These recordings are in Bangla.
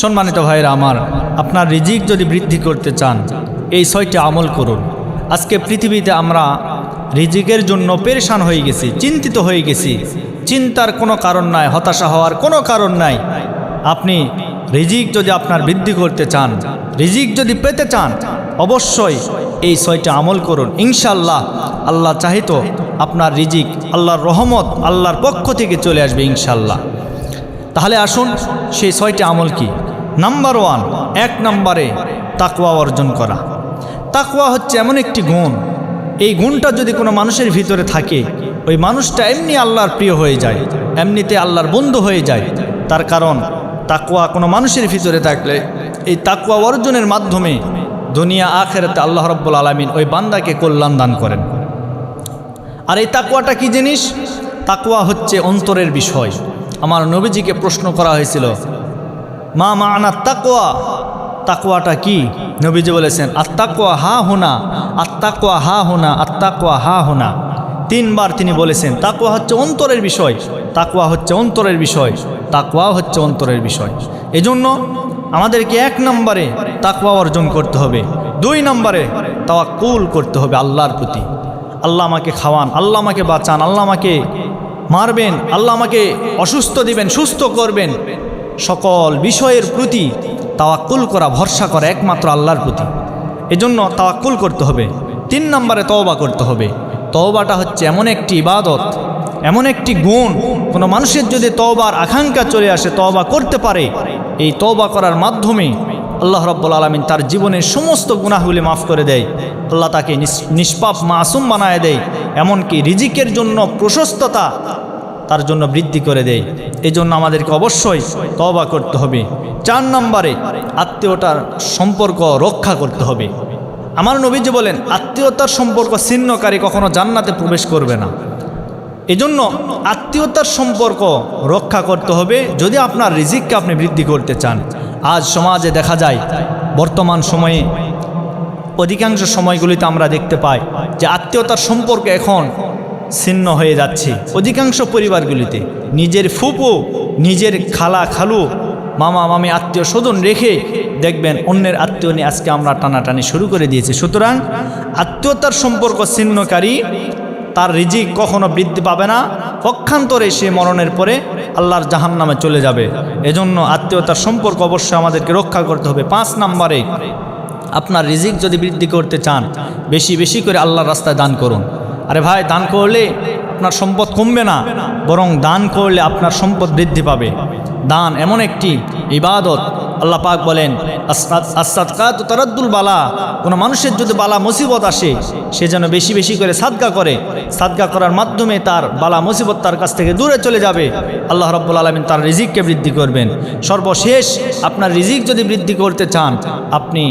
সম্মানিত ভাইরা আমার, আপনার রিজিক যদি বৃদ্ধি করতে চান, এই ছয়টি আমল করুন। আজকে পৃথিবীতে আমরা রিজিকের জন্য পেরেশান হয়ে গেছি, চিন্তিত হয়ে গেছি। চিন্তার কোনো কারণ নাই, হতাশা হওয়ার কোনো কারণ নাই। আপনি রিজিক যদি আপনার বৃদ্ধি করতে চান, রিজিক যদি পেতে চান, অবশ্যই এই ছয়টা আমল করুন। ইনশাল্লাহ আল্লাহ চাহিত আপনার রিজিক, আল্লাহর রহমত, আল্লাহর পক্ষ থেকে চলে আসবে ইনশাল্লাহ তাহলে আসুন, সেই ছয়টি আমল কি? নাম্বার ওয়ান এক নম্বরে তাকুয়া অর্জন করা। তাকওয়া হচ্ছে এমন একটি গুণ। এই গুণটা যদি কোনো মানুষের ভিতরে থাকে, ওই মানুষটা এমনি আল্লাহর প্রিয় হয়ে যায়, এমনিতে আল্লাহর বন্ধু হয়ে যায়। তার কারণ তাকুয়া কোনো মানুষের ভিতরে থাকলে, এই তাকুয়া অর্জনের মাধ্যমে দুনিয়া, আখেরাতে আল্লাহ রব্বুল আলমিন ওই বান্দাকে কল্যাণ দান করেন। আর এই তাকুয়াটা কি জিনিস? তাকুয়া হচ্ছে অন্তরের বিষয়। আমার নবীজিকে প্রশ্ন করা হয়েছিল মা মা আনা তাকুয়া তাকুয়াটা কি? নবীজি বলেছেন আত্মাকুয়া হা হোনা আত্মাকুয়া হা হোনা আত্মাকুয়া হা হোনা। তিনবার তিনি বলেছেন তাকুয়া হচ্ছে অন্তরের বিষয় তাকুয়া হচ্ছে অন্তরের বিষয় তাকুয়া হচ্ছে অন্তরের বিষয়। এজন্য আমাদেরকে এক নম্বরে তাকুয়া অর্জন করতে হবে, দুই নম্বরে তাওয়াক্কুল করতে হবে আল্লাহর প্রতি। আল্লাহ আমাকে খাওয়ান, আল্লাহ আমাকে বাঁচান, আল্লাহ আমাকে মারবেন, আল্লাহ আমাকে অসুস্থ দিবেন, সুস্থ করবেন। সকল বিষয়ের প্রতি তাওয়াক্কুল করা, ভরসা করা একমাত্র আল্লাহর প্রতি। এজন্য তাওয়াক্কুল করতে হবে, তিন নম্বরে তওবা করতে হবে। তওবাটা হচ্ছে এমন একটি ইবাদত, এমন একটি গুণ, কোনো মানুষের যদি তওবার আকাঙ্ক্ষা চলে আসে, তওবা করতে পারে। এই তওবা করার মাধ্যমে আল্লাহ রব্বুল আলমিন তার জীবনের সমস্ত গুনাহগুলি মাফ করে দেয়। আল্লাহ তাকে নিষ্পাপ মাসুম বানায় দেয়। এমনকি রিজিকের জন্য প্রশস্ততা তার জন্য বৃদ্ধি করে দেয়। এই জন্য আমাদেরকে অবশ্যই তওবা করতে হবে। চার নম্বরে আত্মীয়তার সম্পর্ক রক্ষা করতে হবে। আমার নবীজি বলেন, আত্মীয়তার সম্পর্ক ছিন্নকারী কখনো জান্নাতে প্রবেশ করবে না। এজন্য আত্মীয়তার সম্পর্ক রক্ষা করতে হবে যদি আপনার রিজিককে আপনি বৃদ্ধি করতে চান। আজ সমাজে দেখা যায়, বর্তমান সময়ে অধিকাংশ সময়গুলিতে আমরা দেখতে পাই যে আত্মীয়তার সম্পর্ক এখন ছিন্ন হয়ে যাচ্ছে। অধিকাংশ পরিবারগুলিতে নিজের ফুপু, নিজের খালা খালু, মামা, মামি, আত্মীয় স্বজন রেখে দেখবেন অন্যের আত্মীয় নিয়ে আজকে আমরা টানাটানি শুরু করে দিয়েছি। সুতরাং আত্মীয়তার সম্পর্ক ছিন্নকারী, তার রিজিক কখনো বৃদ্ধি পাবে না। পক্ষান্তরে সে মরণের পরে আল্লাহর জাহান নামে চলে যাবে। এজন্য আত্মীয়তার সম্পর্ক অবশ্যই আমাদেরকে রক্ষা করতে হবে। পাঁচ নাম্বারে, আপনার রিজিক যদি বৃদ্ধি করতে চান, বেশি বেশি করে আল্লাহর রাস্তায় দান করুন। আরে ভাই, দান করলে আপনার সম্পদ কমবে না, বরং দান করলে আপনার সম্পদ বৃদ্ধি পাবে। দান এমন একটি ইবাদত, আল্লাহ পাক বলেন আসাদকাত তারাদ্দুল বালা। কোনো মানুষের যদি বালা মুসিবত আসে, সে যেন বেশি বেশি করে সাদগা করে। সাদগা করার মাধ্যমে তার বালা মুসিবত তার কাছ থেকে দূরে চলে যাবে। আল্লাহ রব্বুল আলমিন তার রিজিককে বৃদ্ধি করবেন। সর্বশেষ, আপনার রিজিক যদি বৃদ্ধি করতে চান, আপনি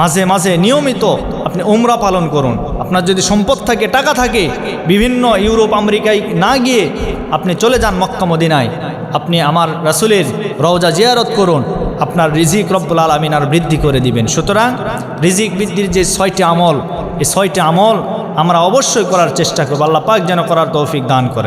মাঝে মাঝে নিয়মিত আপনি উমরা পালন করুন। আপনার যদি সম্পদ থাকে, টাকা থাকে, বিভিন্ন ইউরোপ, আমেরিকায় না গিয়ে আপনি চলে যান মক্কা মদিনায়। আপনি আমার রাসুলের রওজা জিয়ারত করুন, আপনার রিজিক রব্বুল আলমিন আর বৃদ্ধি করে দিবেন। সুতরাং রিজিক বৃদ্ধির যে ছয়টি আমল, এই ছয়টি আমল আমরা অবশ্যই করার চেষ্টা করব। আল্লাহ পাক যেন করার তৌফিক দান করেন।